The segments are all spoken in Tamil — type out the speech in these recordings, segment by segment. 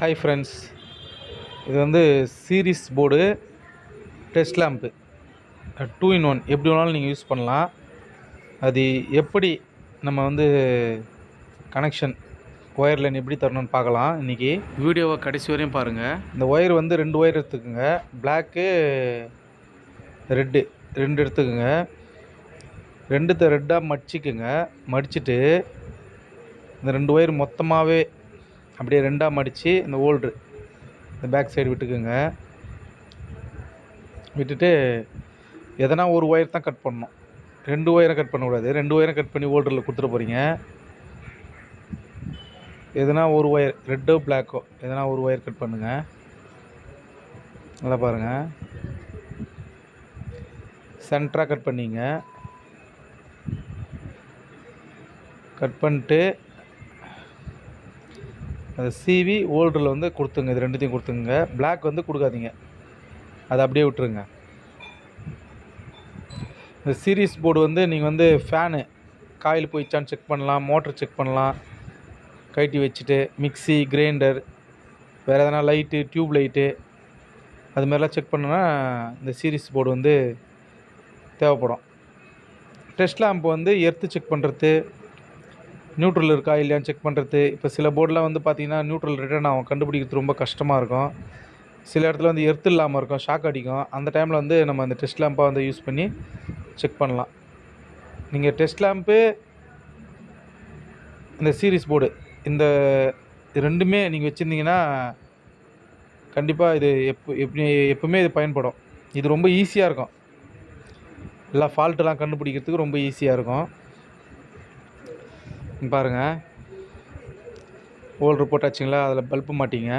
ஹாய் ஃப்ரெண்ட்ஸ் இது வந்து series board test lamp two in one எப்படி வேணாலும் நீங்கள் யூஸ் பண்ணலாம். அது எப்படி நம்ம வந்து கனெக்ஷன் ஒயர் லைன் எப்படி தரணும்னு பார்க்கலாம் இன்றைக்கி வீடியோவை கடைசி வரையும் பாருங்கள் இந்த ஒயர் வந்து ரெண்டு ஒயர் எடுத்துக்கோங்க. பிளாக்கு ரெட்டு ரெண்டு எடுத்துக்கோங்க. ரெண்டுத்தை ரெட்டாக மடிச்சிக்குங்க. மடிச்சிட்டு இந்த ரெண்டு ஒயர் மொத்தமாகவே அப்படியே ரெண்டாக மடித்து இந்த ஓல்ட்ரு இந்த பேக் சைடு விட்டுக்குங்க. விட்டுட்டு எதனா ஒரு ஒயர் தான் கட் பண்ணணும். ரெண்டு ஒயரை கட் பண்ணக்கூடாது. ரெண்டு ஒயரை கட் பண்ணி ஓல்டரில் கொடுத்துட்டு போகிறீங்க எதனா ஒரு ஒயர் ரெட்டோ பிளாக்கோ எதனா ஒரு ஒயர் கட் பண்ணுங்கள் நல்லா பாருங்கள் சென்ட்ராக கட் பண்ணிங்க. கட் பண்ணிட்டு சிவி ஓல்டரில் வந்து கொடுத்துங்க இது ரெண்டுத்தையும் கொடுத்துங்க பிளாக் வந்து கொடுக்காதீங்க. அதை அப்படியே விட்டுருங்க. இந்த சீரிஸ் போர்டு வந்து நீங்கள் வந்து ஃபேனு காயில் போயிடுச்சான்னு செக் பண்ணலாம் மோட்ரு செக் பண்ணலாம் கழட்டி வச்சுட்டு மிக்ஸி கிரைண்டர் வேறு எதனா லைட்டு டியூப் லைட்டு அது மாதிரிலாம் செக் பண்ணோன்னா இந்த சீரிஸ் போர்டு வந்து தேவைப்படும். டெஸ்ட் லேம்ப் வந்து எர்த்து செக் பண்ணுறது நியூட்ரல் இருக்கா இல்லையான்னு செக் பண்ணுறது இப்போ சில போர்டெலாம் வந்து பார்த்தீங்கன்னா நியூட்ரல் ரிட்டர்ன் ஆகும். கண்டுபிடிக்கிறது ரொம்ப கஷ்டமாக இருக்கும். சில இடத்துல வந்து எர்த்து இல்லாமல் இருக்கும். ஷாக் அடிக்கும். அந்த டைமில் வந்து நம்ம அந்த டெஸ்ட் லேம்பை வந்து யூஸ் பண்ணி செக் பண்ணலாம். நீங்கள் டெஸ்ட் லேம்ப்பு இந்த சீரிஸ் போர்டு இந்த இது ரெண்டுமே நீங்கள் வச்சுருந்தீங்கன்னா கண்டிப்பாக இது எப்போ எப்படி எப்பவுமே இது பயன்படும். இது ரொம்ப ஈஸியாக இருக்கும். எல்லா ஃபால்ட்டெலாம் கண்டுபிடிக்கிறதுக்கு ரொம்ப ஈஸியாக இருக்கும். பாருங்கள் ஓல்டு ஹோல்ட்ரு போட்டாச்சுங்களா? அதில் பல்ப்பு மாட்டிங்க.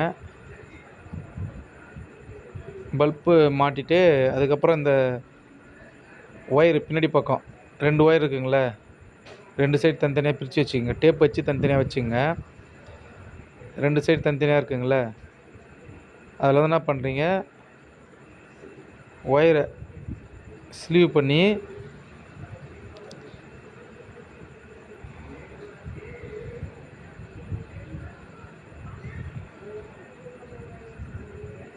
பல்ப்பு மாட்டிட்டு அதுக்கப்புறம் இந்த ஒயர் பின்னாடி பக்கம் ரெண்டு ஒயர் இருக்குங்களே? ரெண்டு சைடு தனித்தனியாக பிரித்து வச்சுக்கோங்க. டேப் வச்சு தனித்தனியாக வச்சுங்க ரெண்டு சைடு தனித்தனியாக இருக்குங்களே? அதில் வந்து என்ன பண்ணுறீங்க ஒயரை ஸ்லீவ் பண்ணி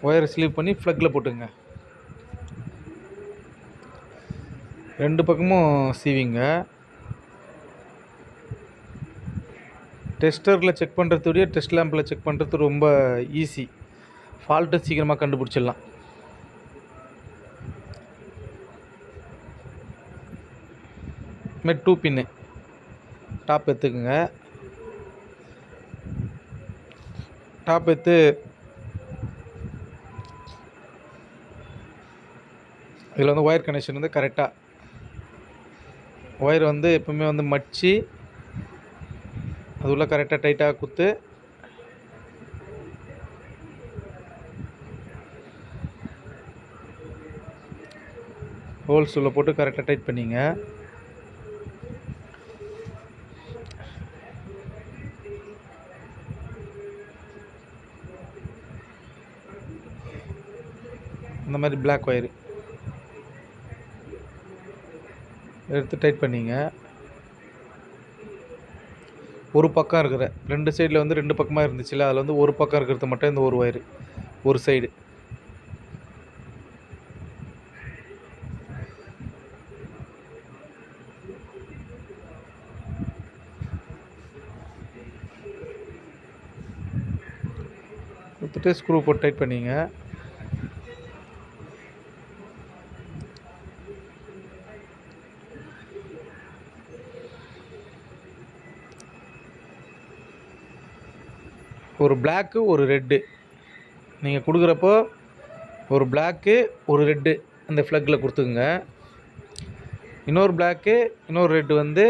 ஒயரை ஸ்லீவ் பண்ணி ஃப்ளக்கில் போட்டுங்க. ரெண்டு பக்கமும் சீவிங்க. டெஸ்டரில் செக் பண்ணுறதுடைய விட டெஸ்ட் லேம்பில் செக் பண்ணுறது ரொம்ப ஈஸி ஃபால்ட்டை சீக்கிரமாக கண்டுபிடிச்சிடலாம். இதுமாதிரி டூ பின்னு டாப் எடுத்துக்குங்க. டாப் எடுத்து இதில் வந்து ஒயர் கனெக்ஷன் வந்து கரெக்டாக ஒயர் வந்து எப்பவுமே வந்து மடித்து அது உள்ள கரெக்டாக டைட்டாக குத்து. ஹோல்ஸ் உள்ள போட்டு கரெக்டாக டைட் பண்ணிங்க. இந்த மாதிரி பிளாக் ஒயரு எடுத்து டைட் பண்ணிங்க. ஒரு பக்கம் இருக்கிற ரெண்டு சைடில் வந்து ரெண்டு பக்கமாக இருந்துச்சுல்ல அதில் வந்து ஒரு பக்கம் இருக்கிறது மட்டும் இந்த ஒரு ஒயரு ஒரு சைடு கொடுத்துட்டு ஸ்க்ரூ போட்டு டைட் பண்ணிங்க. ஒரு பிளாக்கு ஒரு ரெட்டு நீங்கள் கொடுக்குறப்போ ஒரு பிளாக்கு ஒரு ரெட்டு அந்த ஃப்ளக்கில் கொடுத்துக்குங்க. இன்னொரு பிளாக்கு இன்னொரு ரெட்டு வந்து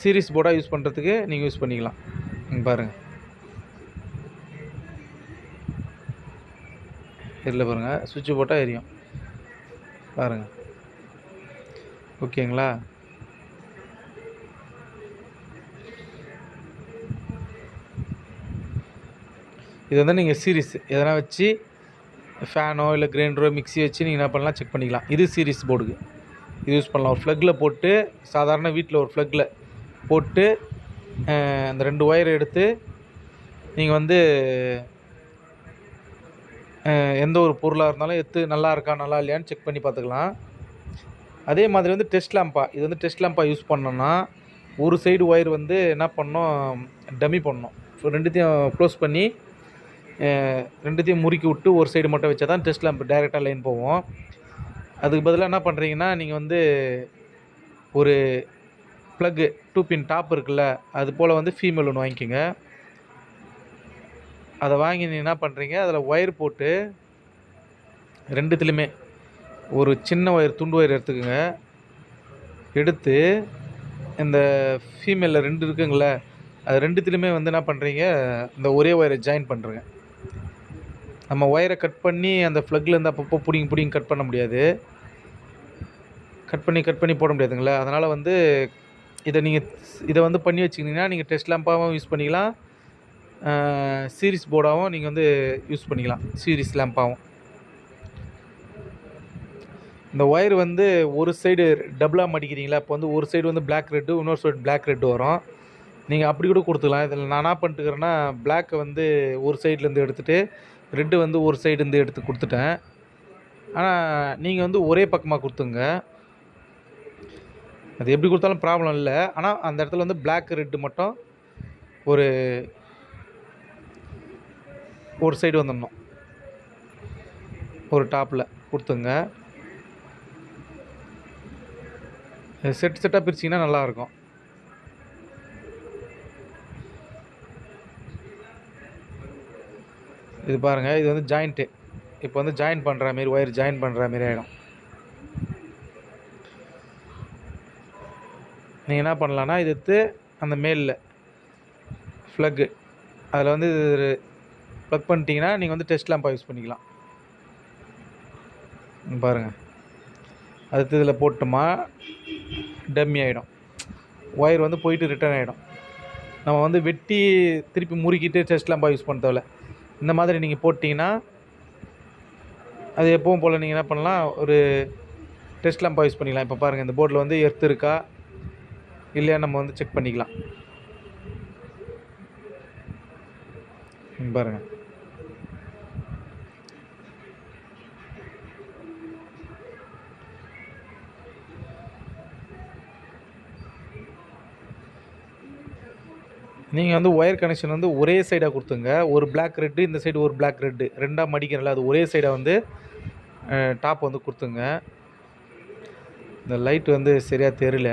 சீரிஸ் போர்டாக யூஸ் பண்ணுறதுக்கு நீங்கள் யூஸ் பண்ணிக்கலாம். நீங்கள் பாருங்கள் இதில் பாருங்கள் சுவிட்சு போட்டால் எரியும். பாருங்கள் ஓகேங்களா இது வந்து நீங்கள் சீரிஸ் எதனா வச்சு ஃபேனோ இல்லை கிரைண்டரோ மிக்ஸி வச்சு நீங்கள் என்ன பண்ணலாம் செக் பண்ணிக்கலாம். இது சீரிஸ் போர்டுக்கு இது யூஸ் பண்ணலாம். ஒரு ஃப்ளக்கில் போட்டு சாதாரண வீட்டில் ஒரு ஃப்ளக்கில் போட்டு அந்த ரெண்டு ஒயர் எடுத்து நீங்கள் வந்து எந்த ஒரு பொருளாக இருந்தாலும் எடுத்து நல்லா இருக்கா நல்லா இல்லையான்னு செக் பண்ணி பார்த்துக்கலாம். அதே மாதிரி வந்து டெஸ்ட் லேம்பா இது வந்து டெஸ்ட் லேம்பா யூஸ் பண்ணோன்னா ஒரு சைடு ஒயர் வந்து என்ன பண்ணோம் டம்மி பண்ணோம் ஸோ ரெண்டுத்தையும் க்ளோஸ் பண்ணி ரெண்டுத்தையும் முறுக்கி விட்டு ஒரு சைடு மட்டும் வச்சா தான் டெஸ்ட் லேம்ப் டைரெக்டாக லைன் போவோம். அதுக்கு பதிலாக என்ன பண்ணுறீங்கன்னா நீங்கள் வந்து ஒரு ப்ளக்கு டூ பின் டாப் இருக்குல்ல அது போல் வந்து ஃபீமேல் ஒன்று வாங்கிக்கோங்க. அதை வாங்கி நீ என்ன பண்ணுறீங்க அதில் ஒயர் போட்டு ரெண்டுத்துலேயுமே ஒரு சின்ன ஒயர் துண்டு ஒயர் எடுத்துக்கோங்க. எடுத்து இந்த ஃபீமேலில் ரெண்டு இருக்குங்கள அது ரெண்டுத்துலேயுமே வந்து என்ன பண்ணுறீங்க இந்த ஒரே ஒயரை ஜாயின் பண்ணுறேங்க நம்ம ஒயரை கட் பண்ணி அந்த ப்ளக்லேருந்து அப்பப்போ பிடிங்கி பிடிங்கி கட் பண்ண முடியாது. கட் பண்ணி கட் பண்ணி போட முடியாதுங்களா. அதனால் வந்து இதை நீங்கள் இதை வந்து பண்ணி வச்சுக்கிட்டிங்கன்னா நீங்கள் டெஸ்ட் லேம்பாகவும் யூஸ் பண்ணிக்கலாம். சீரிஸ் போர்டாகவும் நீங்கள் வந்து யூஸ் பண்ணிக்கலாம். சீரிஸ் லேம்பாகவும் இந்த ஒயர் வந்து ஒரு சைடு டபுளாக மடிக்கிறீங்களா? இப்போ வந்து ஒரு சைடு வந்து பிளாக் ரெட்டு இன்னொரு சைடு பிளாக் ரெட்டு வரும். நீங்கள் அப்படி கூட கொடுத்துக்கலாம். இதில் நான் என்ன பண்ணிட்டுக்கிறேன்னா பிளாக்கை வந்து ஒரு சைட்லேருந்து எடுத்துகிட்டு ரெட்டு வந்து ஒரு சைடு இருந்து எடுத்து கொடுத்துட்டேன். ஆனால் நீங்கள் வந்து ஒரே பக்கமாக கொடுத்துங்க. அது எப்படி கொடுத்தாலும் ப்ராப்ளம் இல்லை. ஆனால் அந்த இடத்துல வந்து பிளாக் ரெட்டு மட்டும் ஒரு ஒரு சைடு வந்துடணும். ஒரு டாப்பில் கொடுத்துங்க. செட் செட்டாக பிரிச்சிங்கன்னா நல்லாயிருக்கும் இது பாருங்கள் இது வந்து ஜாயிண்ட்டு இப்போ வந்து ஜாயின் பண்ணுற மாரி ஒயர் ஜாயின் பண்ணுற மாரி ஆகிடும் நீங்கள் என்ன பண்ணலான்னா இது எடுத்து அந்த மேலில் ஃப்ளக்கு அதில் வந்து இது ப்ளக் பண்ணிட்டீங்கன்னா நீங்கள் வந்து டெஸ்ட் லேம்பாக யூஸ் பண்ணிக்கலாம். பாருங்கள் அடுத்து இதில் போட்டோமா டம்மி ஆகிடும் ஒயர் வந்து போயிட்டு ரிட்டர்ன் ஆகிடும் நம்ம வந்து வெட்டி திருப்பி முறுக்கிட்டு டெஸ்ட் லேம்பாக யூஸ் பண்ண தேவை இந்த மாதிரி நீங்கள் போட்டிங்கன்னா அது எப்பவும் போல் நீங்கள் என்ன பண்ணலாம் ஒரு டெஸ்ட் லேம்பாக யூஸ் பண்ணிக்கலாம். இப்போ பாருங்கள் இந்த போர்டில் வந்து எர்த் இருக்கா? இல்லையா? நம்ம வந்து செக் பண்ணிக்கலாம். பாருங்கள் நீங்கள் வந்து ஒயர் கனெக்ஷன் வந்து ஒரே சைடாக கொடுத்துங்க. ஒரு பிளாக் ரெட்டு இந்த சைடு ஒரு பிளாக் ரெட்டு ரெண்டாக மடிக்கிறல அது ஒரே சைடாக வந்து டாப் வந்து கொடுத்துங்க. இந்த லைட் வந்து சரியாக தெரியல.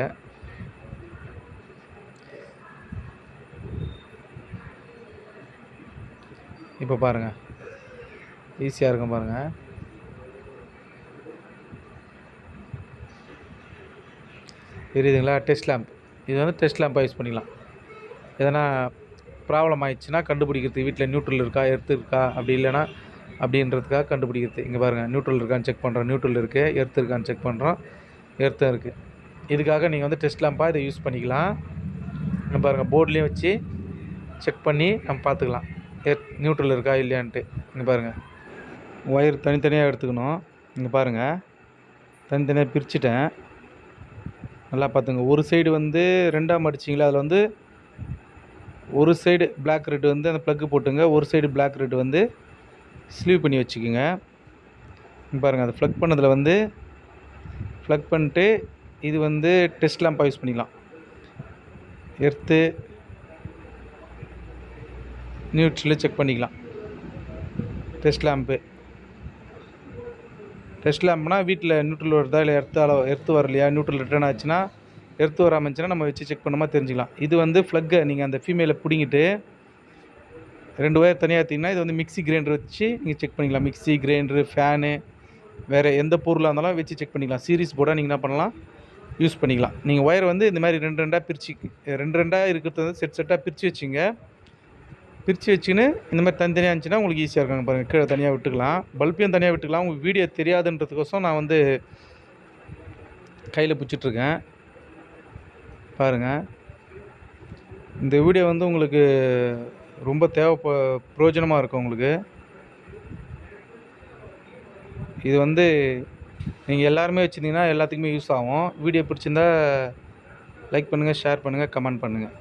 இப்போ பாருங்கள் ஈஸியாக இருக்கும் பாருங்கள் தெரியுதுங்களா? டெஸ்ட் லேம்ப் இது வந்து டெஸ்ட் லேம்பாக யூஸ் பண்ணிக்கலாம். எதனா ப்ராப்ளம் ஆயிடுச்சுன்னா கண்டுபிடிக்கிறது. வீட்டில் நியூட்ரல் இருக்கா? எர்த்து இருக்கா? அப்படி இல்லைனா அப்படின்றதுக்காக கண்டுபிடிக்கிறது. இங்கே பாருங்கள் நியூட்ரல் இருக்கான்னு செக் பண்ணுறோம் நியூட்ரல் இருக்குது எர்த்து இருக்கான்னு செக் பண்ணுறோம் எர்த்தும் இருக்குது இதுக்காக நீங்கள் வந்து டெஸ்ட் லேம்பாக இதை யூஸ் பண்ணிக்கலாம். நம்ம பாருங்கள் போர்ட்லேயும் வச்சு செக் பண்ணி நம்ம பார்த்துக்கலாம். எர்த் நியூட்ரல் இருக்கா? இல்லையான்ட்டு. இங்கே பாருங்கள் ஒயர் தனித்தனியாக எடுத்துக்கணும். இங்கே பாருங்கள் தனித்தனியாக பிரிச்சுட்டேன். நல்லா பார்த்துங்க. ஒரு சைடு வந்து ரெண்டாக மடிச்சிங்களா அதில் வந்து ஒரு சைடு பிளாக் ரெட் வந்து அந்த ப்ளக்கு போட்டுங்க. ஒரு சைடு பிளாக் ரெட் வந்து ஸ்லீவ் பண்ணி வச்சுக்கோங்க. பாருங்கள் அதை ஃப்ளக் பண்ணதில் வந்து ஃப்ளக் பண்ணிட்டு இது வந்து டெஸ்ட் லேம்பாக யூஸ் பண்ணிக்கலாம். எர்த்து நியூட்ரல் செக் பண்ணிக்கலாம். டெஸ்ட் லேம்ப்பு டெஸ்ட் லேம்ப்னால் வீட்டில் நியூட்ரல் வருதா இல்லை எர்த்து அளவு எர்த்து வரலையா நியூட்ரல் ரிட்டர்ன் ஆச்சுன்னா எர்த்து வராமல் இருந்துச்சுன்னா நம்ம வச்சு செக் பண்ணாமல் தெரிஞ்சுக்கலாம். இது வந்து ஃப்ளக்கை நீங்கள் அந்த ஃபீமேலை பிடிங்கிட்டு ரெண்டு ஒயர் தனியாக எடுத்தீங்கன்னா இது வந்து மிக்ஸி கிரைண்டர் வச்சு நீங்கள் செக் பண்ணிக்கலாம். மிக்ஸி கிரைண்டரு ஃபேனு வேறு எந்த பொருளாக இருந்தாலும் வச்சு செக் பண்ணிக்கலாம். சீரிஸ் போர்டாக நீங்கள் என்ன பண்ணலாம்? யூஸ் பண்ணிக்கலாம். நீங்கள் ஒயர் வந்து இந்த மாதிரி ரெண்டு ரெண்டாக பிரித்து ரெண்டு ரெண்டாக இருக்கிறது வந்து செட் செட்டாக பிரித்து வச்சுங்க. பிரித்து வச்சுன்னு இந்த மாதிரி தனித்தனியாக இருந்துச்சுன்னா உங்களுக்கு ஈஸியாக இருக்காங்க பாருங்கள் கீழே தனியாக விட்டுக்கலாம். பல்பையும் தனியாக விட்டுக்கலாம். உங்களுக்கு வீடியோ தெரியாதுன்றதுக்கோசம் நான் வந்து கையில் பிடிச்சிட்ருக்கேன் பாருங்கள் இந்த வீடியோ வந்து உங்களுக்கு ரொம்ப தேவை பிரயோஜனமாக இருக்கும் உங்களுக்கு. இது வந்து நீங்கள் எல்லாருமே வச்சுருந்தீங்கன்னா எல்லாத்துக்குமே யூஸ் ஆகும். வீடியோ பிடிச்சிருந்தா லைக் பண்ணுங்கள் ஷேர் பண்ணுங்கள் கமெண்ட் பண்ணுங்கள்